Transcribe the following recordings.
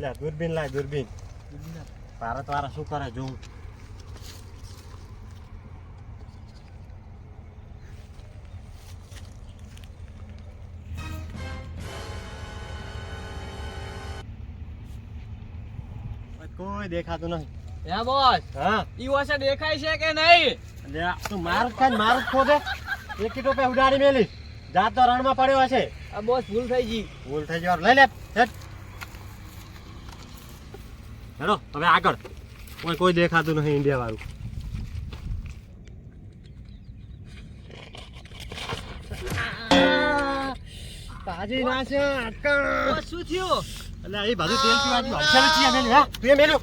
લે દૂરબીન લાય દૂરબીન. ભારત વાળા શું કરે જોઉં કોઈ દેખાતું નહીં હે બોસ હા. ઈ વાસે દેખાય છે કે નહીં? લે તું માર જ ખાય ને મારું ખોદે એક કીટો પે ઉડાડી મેલી. જાત તો રણમાં પડ્યો હશે. આ બોસ ભૂલ થઈ ગઈ. ભૂલ થઈ ગઈ. લઈ લે હેટ હેલો હવે આગળ. કોઈ કોઈ દેખાતું નથી ઇન્ડિયા વાળું તાજી ના છે અટકણ શું થયું? એટલે એ તેલ મેલ્યું હા? તું એ મેલ્યું.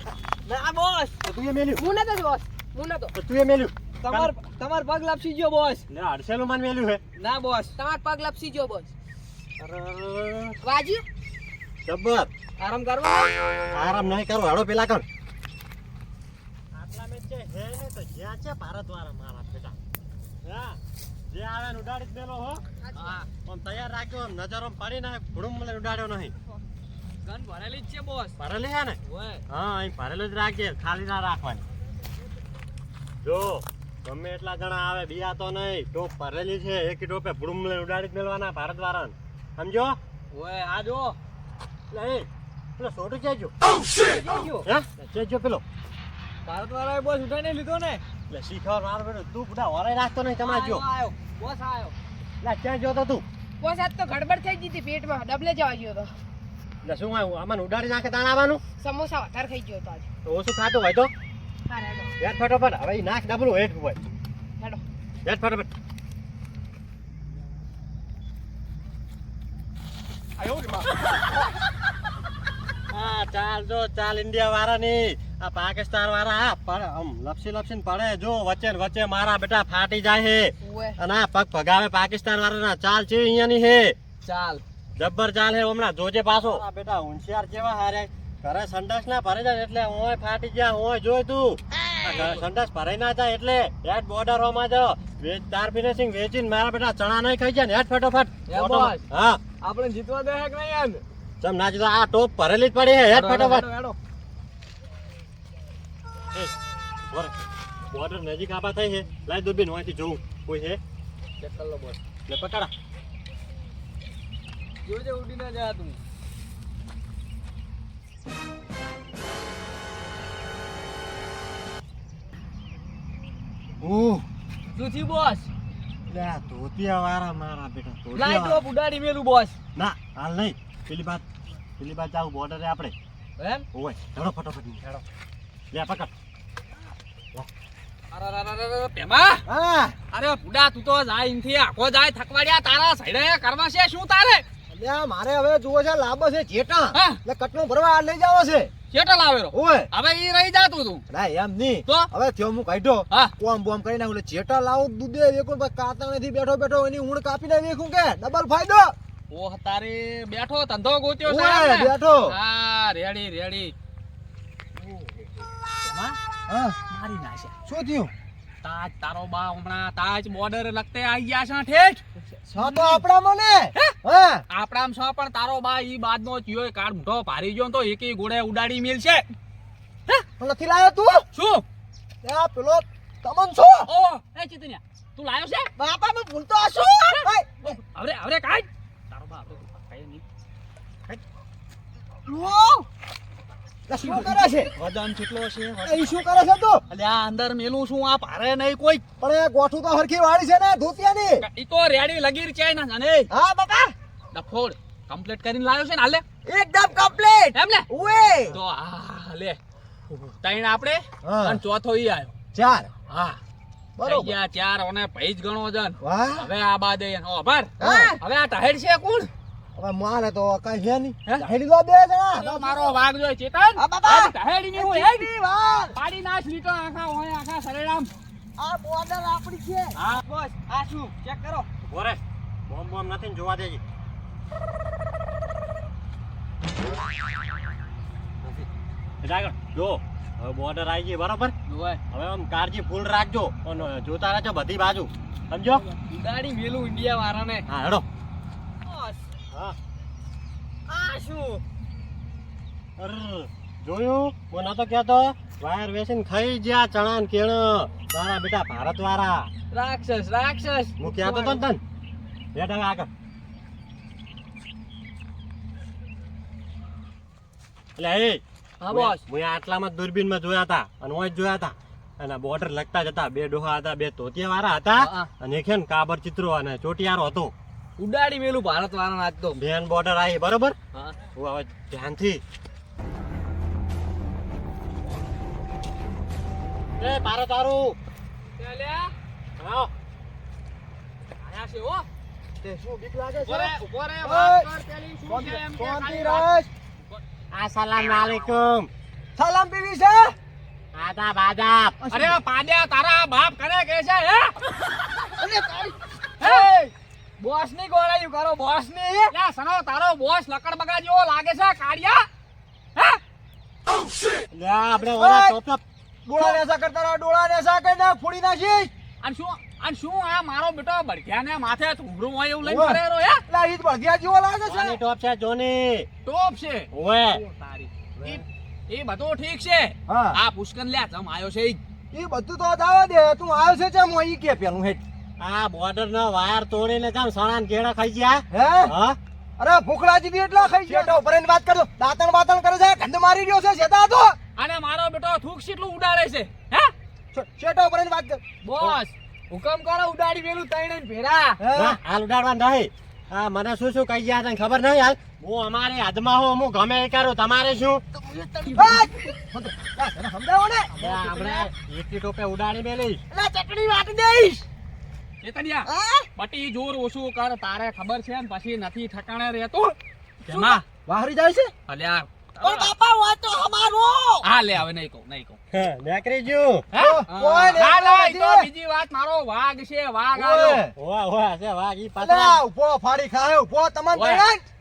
ના બોસ તું એ મેલ્યું. હું નતો બોસ હું નતો. તો તું એ મેલ્યું. તમાર તમાર પગ લપસી ગયો બોસ લે હડસેલું માન મેલ્યું હે. ના બોસ તમાર પગ લપસી ગયો બોસ અરે. વાજ્યું? જબ્બર. આરામ કરવો આરામ નહીં કરો હાડો પેલા કર. આટલા મેચ છે હે ને તો જ્યાં છે ભારત વાળા મારા બેટા હા જે આવે ને ઉડાડી દેલો હો. હા. આમ તૈયાર રાખ્યો નજરો પડી ના ઘોડું મને ઉડાડ્યો નહીં. ગન ભરેલી જ છે બોસ ભરેલી છે ને? હા અહીં ભરેલું જ રાખજે ખાલી ના રાખવાની. જો ગમે એટલા જણા આવે બીજા તો નહીં. ટોપ ભરેલી છે એક ટોપે ભૂડું ઉડાડી જ મેળવાના ભારત વાળાને સમજો? ઓય આ જો. પેલો ભારત વાળાએ બોસ ઉઠાઈને લીધો ને. એટલે શીખવા મારો બેટો તું બધા વરાઈ રાખતો નહીં તમારે જો આયો, આયો બોસ આયો. એટલે ક્યાં જોતો તું બોસ આજ તો ગડબડ થઈ ગઈ હતી પેટમાં ડબલે જવા ગયો તો. એટલે શું આવ્યું આમાં ઉડાડી નાખે તાણ આવવાનું? સમોસા વધારે થઈ ગયો તો આજે. તો ઓછું ખાતું હોય તો હેઠ ફટોફટ. હવે નાખ ડબલું હેઠ હોય. હેડો. હેઠ ફટોફટ. હા ચાલ જો ચાલ ઇન્ડિયા વાળાની. આ પાકિસ્તાન વાળા હા પડે આમ લપસી લપસીને પડે. જો વચ્ચે ને વચ્ચે મારા બેટા ફાટી જાય હે. અને આ પગ ભગાવે પાકિસ્તાન વાળાના. ચાલ છે અહીંયા ની હે. ચાલ. જબ્બર ચાલ હે હમણાં. જોજે પાછો. બેટા હોશિયાર જેવા હારે. ઘરે સંડાસ ના ભરાઈ જાય એટલે ઓય ફાટી ગયા ઓય જોય તું. ઘરે સંડાસ ભરાઈ ના જાય એટલે હેડ બોર્ડરમાં જો વેચ તાર ફિનિશિંગ વેચીને મારા બેટા ચણા નહીં ખાઈ જાય ને. હેડ ફટોફટ. હા. આપણે જીતવા દે કે નહીં યાર ચમ ના જીતો આ ટોપ ભરેલી જ પડી હે હેડ ફટાફટ. બોર્ડર નજીક આબા થઈ છે. લાઈ દૂરબીન હોયથી જોઉં. કોઈ છે? ચેક કર લો બોસ લે પકડા. જોજે ઉડી ના જા તું. ઓહ થયું બોસ? લે ધોતિયા વાળા મારા બેટા ધોતિયા લાઈ વાળા. ઉડાડી મેલું બોસ. ના હાલ નહીં. પેલી બાદ પેલી બાદ જાવ બોર્ડરે આપણે. એમ? ઓય હેડો ફટાફટ હેડો. લે પકડ. અરે પુડા તું તો જાય ઇનથી આખો જાય થકવાડિયા તારા સૈડે કરવા છે શું તારે? અલ્યા મારે હવે જુઓ છે લાંબો છે જેટા એટલે કટનું ભરવા લઈ જાવો છે. કેટલા લાવેરો ઓય. હવે ઈ રહી જાતું તું ના એમ નહીં. તો? હવે થયો હું કાઢ્યો. હા. કોમ બોમ કરી નાખું જેટા લાવું દૂધે વેકું પછી કાતરણેથી બેઠો બેઠો એની ઊંડ કાપીને દેખું કે? ડબલ ફાયદો. ઓહ તારે બેઠો ધંધો ગોત્યો છે બેઠો. હા રેડી રેડી મારી નાખ્યા શું થયું? તાજ તારો બા હમણાં તાજ બોર્ડર લગતે આવી ગયા છે ઠેઠ. છ તો આપણા મને હા? આપણામ છો પણ તારો બા ઈ બાદનો ચિયો કાર મૂઠો ભારી ગયો તો એકી ગોળે ઉડાડી મિલ છે નથી લાયો તું? શું? આ પેલો તમન છો? ઓ એ ચિતન્યા તું લાયો છે? બાપા મે ભૂલતો હશો? હવે હવે કાઢ તારો બા આપણે કાંઈ નહીં શું કરે છે? વજન કેટલો છે? એ શું કરે છે તું? અલ્યા અંદર મેલું શું આ ભારે નહીં કોઈ. પણ એ ગોઠું તો હરખી વાળી છે ને ધોતિયાની. ઈ તો રેડી લગીર છે ને અને હા બાપા ડફોડ કમ્પ્લીટ કરીને લાવ્યો છે ને હાલે. એકદમ કમ્પ્લીટ એમ ને ઓએ તો આ લે તૈણ આપણે અને ચોથો ઈ આવ્યો ચાર. હા. બરોબર. ગયા ચાર અને જ ગણો જન હવે આ બાદ હવે આ ટાહેડ છે કોણ? હવે મારે તો કઈ છે નહીં? હેડી દો બે જણા. મારો વાઘ જોય ચેતન? હા, બાબા. ટાહેડી ની હું હેડ? પાડી નાખ લીટો આખા હોય આખા સરેરામ. આ બોર્ડર આપણી છે. હા. બસ આ શું? ચેક કરો. બોરે બોમ બોમ નથી જોવા દેજી. જાગર જો હવે બોર્ડર આવી ગઈ બરાબર? હવે આમ કાળજી ફૂલ રાખજો અને જોતા રહેજો બધી બાજુ. સમજો? ગાડી મેલું ઇન્ડિયા વાળાને. હા હેડો. હા. આ શું? અર, જોયું? હું નતો કહેતો. વાયર વેસીને ખાઈ ગયા ચણા ને કેળ તારા બેટા ભારત વાળા રાક્ષસ રાક્ષસ. હું કહેતો તો તન. બેઠ હવે આગળ. એટલે એ હા બોસ હું આટલામાં દૂરબીનમાં જોયા હતા અને હું જ જોયા હતા. અને બોર્ડર લગતા જ હતા બે ડોહા હતા બે તોતિયા વાળા હતા અને એક કાબર ચિત્રો અને ચોટિયારો હતો. ઉડાડી મેલું ભારત વાળા આજ તો. બેન બોર્ડર આવી બરોબર? હા. હું હવે ધ્યાનથી એ ભારત વાળું ચાલ્યા? આવો આયા છે હો. તે શું બીક લાગે છે? રે ઊભો રે વાત કર પેલી શું છે એમ કે શાંતિ ખાલી અસલામ વાલેકુમ સલામ પીવી છે? આદાબ આદાબ. અરે પાડ્યા તારા બાપ કરે કે છે હે? અરે તારી હે? બોસની ગોળાયું કરો બોસની લે સનો તારો બોસ લકડ બગા જેવો લાગે છે કાળિયા. હે? લે આપણે ઓલા! ડોળા નેસા કરતા રહો, ડોળા નેસા કરી નાખ, ફોડી નાખી. અને શું અને શું આ મારો બેટો બળગ્યાને માથે તુંબડું હોય એવું લઈને ફરે રહ્યો હે? એટલે ઈ ઈદ જેવો લાગે છે. આની ટોપ છે જોની. ટોપ છે? ઓએ તારી. એ બધું ઠીક છે? હા. આ પુષ્કન લ્યા તમ આયો છે એ ઈ બધું તો દાવા દે તું આવ્યો છે ચમ ઈ કે પેલું હેઠ. આ બોર્ડર નો વાયર તોડીને કામ સણા ને કેળા ખાઈ ગયા? હે? હા? અરે ભૂખડા જીવી એટલા ખાઈ છે ઉપર એની વાત કરો. દાંતણ બાતણ કરે છે ગંધ મારી રહ્યો છે સેતા તો. અને મારો બેટો થૂક કેટલું ઉડાડે છે હે? શેટો ઉપર વાત કર. બોસ હુકમ કરો ઉડાડી મેલું તઈને ભેરા. હાલ ઉડાડવા નહીં. હા મને શું શું કહી ગયા તને ખબર નહીં હાલ? હું અમારે હાથમાં હું હું ગમે એ કરું તમારે શું! સમજાવો ને. આપણે એકી ટોપે ઉડાડી મેલી એટલે ચટણી વાટી દઈશ. ચેતનિયા બટી જોર ઓછું કર તારે ખબર છે ને પછી નથી ઠકાણે રહેતું. જેમાં વાહરી જાય છે? અલ્યા ઓ બાપા વાત તો અમારો. હા લે હવે નહીં કહું નહીં કહું. નેકરી જ્યું હે? ઓ, ઈ તો બીજી વાત મારો વાઘ છે વાઘ આવ્યો વાહ વાહ છે વાઘ ઈ પથરા ઊભો ફાડી ખાય ઊભો તમને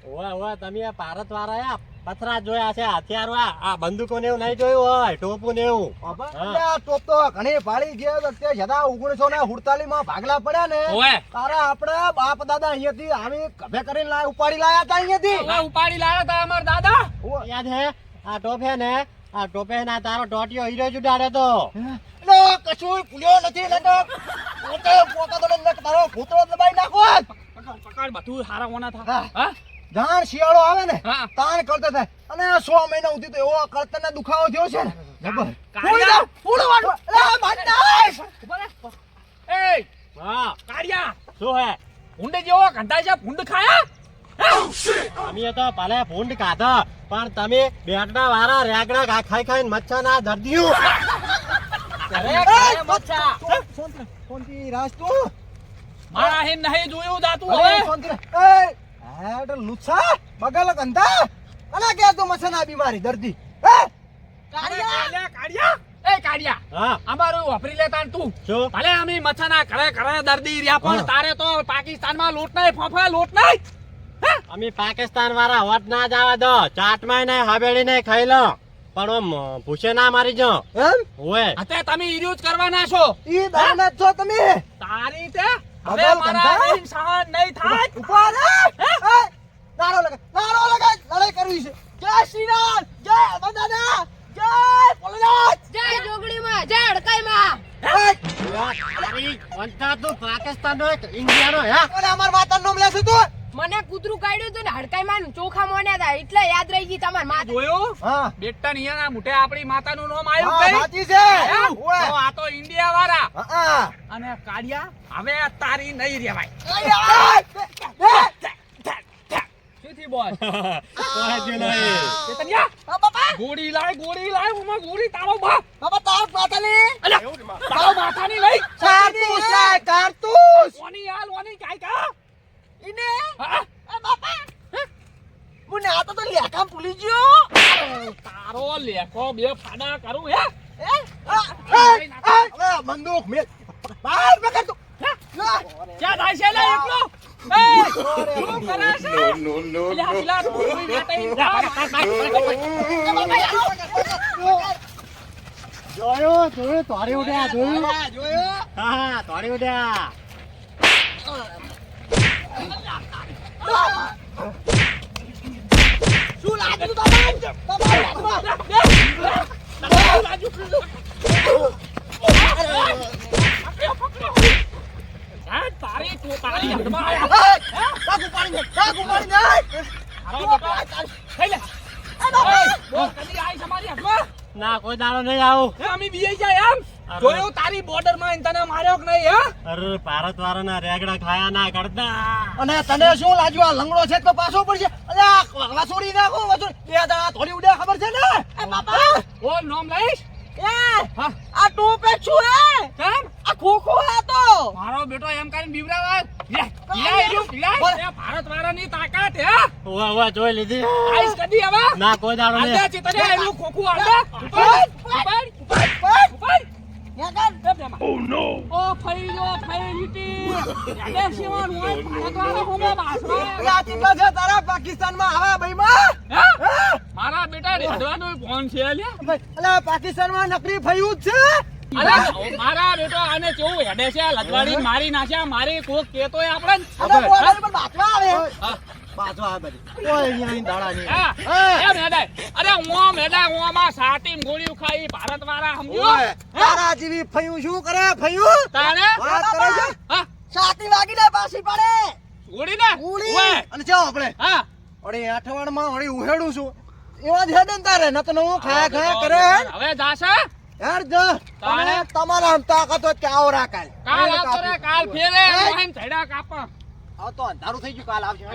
ઓય. ઓય તમે આ ભારત વાળા પથરા જોયા છે હથિયાર આ આ બંદૂકો ને એવું નહીં જોયું હોય ટોપુ ને એવું. હા. આ ટોપ તો ઘણી ભાળી છે અત્યારે જતા ઓગણીસો ને સુડતાલીસમાં ભાગલા પડ્યા ને તારા આપણા બાપ દાદા અહીંયાથી આવી કભે કરીને લાય ઉપાડી લાયા હતા અહીંયાથી? ઉપાડી લાવ્યા તા અમાર દાદા. યાદ હે આ ટોપે ને આ ટોપે ના તારો ટોટિયો હીરો જ ઉડાડે તો કશું ભૂલ્યો નથી એટલે પોતે પોતા તો તારો ભૂતરો દબાઈ નાખો પકડ બધું હારા ઓના થા. હા. હા જાણ શિયાળો આવે ને હા તાણ કરતા થાય અને આ સો મહિના સુધી તો એવો કરતને દુખાવો થયો છે ને જબર. કાળિયા. ફોડી દો, ફોડવાનું. એટલે આ મારી નાખ. ઊભા રે. એય હા કાળિયા શું હે ભૂંડ જેવો કંટા છે ભૂંડ ખાયા અમે તો ભલે ભૂંડ ખાધા પણ તમે બેટના વાળા રેગડા ખા- ખાઈ ખાઈને મચ્છર ના દર્દીઓ એ, મચ્છા. રાજ તું. મારા હિન નહીં જોયું જાતું હવે શોનથી રાજ. એ, આ તો લુચ્છા, બગાલો ગંધા. અલા, કે તું મચ્છરના બીમારી દર્દી? હે? કાળિયા! કાળિયા એ કાળિયા! હા. અમારું વાપરી લેતા તું. શું? ભલે અમે મચ્છાના ઘરે ઘરે દર્દી રહ્યા પણ તારે તો પાકિસ્તાનમાં લૂંટ નહીં ફોફા લૂંટ નહીં. અમે પાકિસ્તાન વાળા હોટ ના જવા દો. ચાટમાં ને હવેડી ને ખાઈ લો. પણ ભૂસે ના મારી જો. એમ? ઓએ. અત્યારે તમે ઈર્યું કરવાના છો. ઈ દાનત છો તમે. તારી તે? હવે મારા સહન નહીં થાય રે. એ, નારો લગાય, નારો લગાય. લડાઈ કરવી છે જય શ્રી રામ જય દાદા જય ભોલેનાથ જય જોગણીમાં જય હડકાઈમાં એ, તું પાકિસ્તાન નો ઇન્ડિયા નો હે કોને અમાર માતાનું નામ લેશું તું? મને કૂતરું કાઢ્યું હતું ને હડકાઈ માં ચોખા મોન્યા હતા એટલે યાદ રહી ગઈ તમારમાં જોયું? હા. બેટા નિયાના મુઠે આપણી માતાનું નામ આવ્યું કઈ? સાચી છે. આ તો ઇન્ડિયા વાળા હા, હા. અને કાળિયા હવે તારી નહીં રેવાય થી બોલ. કોઈ નહીં ચેતન્યા! આ બાપા! ગોળી લાય ગોળી લાય ઉમાં ગોળી તારો બાપ. બાપા તાર માતાની અલ્યા તારો માથાની નહીં કારતૂસ લાય, કારતૂસ ઓની હાલ ઓની કાઈ કા ઈને? હા? એ બાપા! મને આ તો લેકામ ભૂલી ગયો. તારો લેખો બે ફાડા કરું હે? બંદૂક મેલ. બહાર પકડ તું. લા. ક્યાં થાય છે લે એકલો? જોયું જોયું તોડી ઉડ્યા જોયું જોયો હા તોડી ઉડ્યા શું લાગ્યું તમારે તમારે તારી તું હાથમાં દે, કાક દે. ના કોઈ દાડો નહીં આવું. અમે જાય એમ? border માં તને માર્યો કે નહીં, હે? અરે ભારત વાળાના રેગડા ખાયા ના કરતા. અને તને શું લાગ્યું આ લંગડો છે તો પાછો પડશે અલ્યા વસોડી નાખો વસોડી બે દાડા થોડી ઉડે ખબર છે ને? એ બાપા. બોલ, નામ લઈશ? એ હા, આ ટોપે છું હે. મારો બેટો એમ કરીને બીવરાવા ભારત વાળાની તાકાત, હે? વાહ વાહ જોઈ લીધી. આઈસ કદી હવે? ના કોઈ દાડો નહીં. ચિતરે એનું ખોખું આડે ઉપર ઉપર ઉપર જો, લીટી. શિવાન હોય, ભારત વાળા હોમે. આ કેટલા છે તારા પાકિસ્તાનમાં. આવા ભાઈમાં. હે? હે? મારા બેટા રેડવાનો ફોન છે લે અલ્યા પાકિસ્તાનમાં નકરી ફયું જ છે. અરે મારા બેટો આને કેવું હેડે છે? લદવાડી મારી નાખ્યા મારી કોક કેતોય આપણે અને બોર્ડર પર બાતવા આવે. બાજવા આવે બધી. ઓય અહીંયા દાડા ની હા, હા. એમ હેડાય. અરે હું મેડા હું આમાં સાટીમ ગોળીઓ ખાઈ ભારત વાળા સમજો તારા જેવી ફયું શું કરે ફયું? તાણે? વાત કરે છે? હા. છાતી વાગીને પાછી પડે. ગોળી. ને ગોળી અને ચાલ આપણે. હા. અરે અઠવાડમાં વળી ઉહેડું છું. એવા જ હેડે ને તારે ન તો હું ખાયા ખાયા કરે હવે જાશે? યાર જ? તમે તમારા આમ તાકાત હોય કે આવો રા કાલ કાલ આવતો રે કાલ ફેરે. હે? મોહન કાપા આવ તો અંધારું થઈ ગયું કાલ આવશે.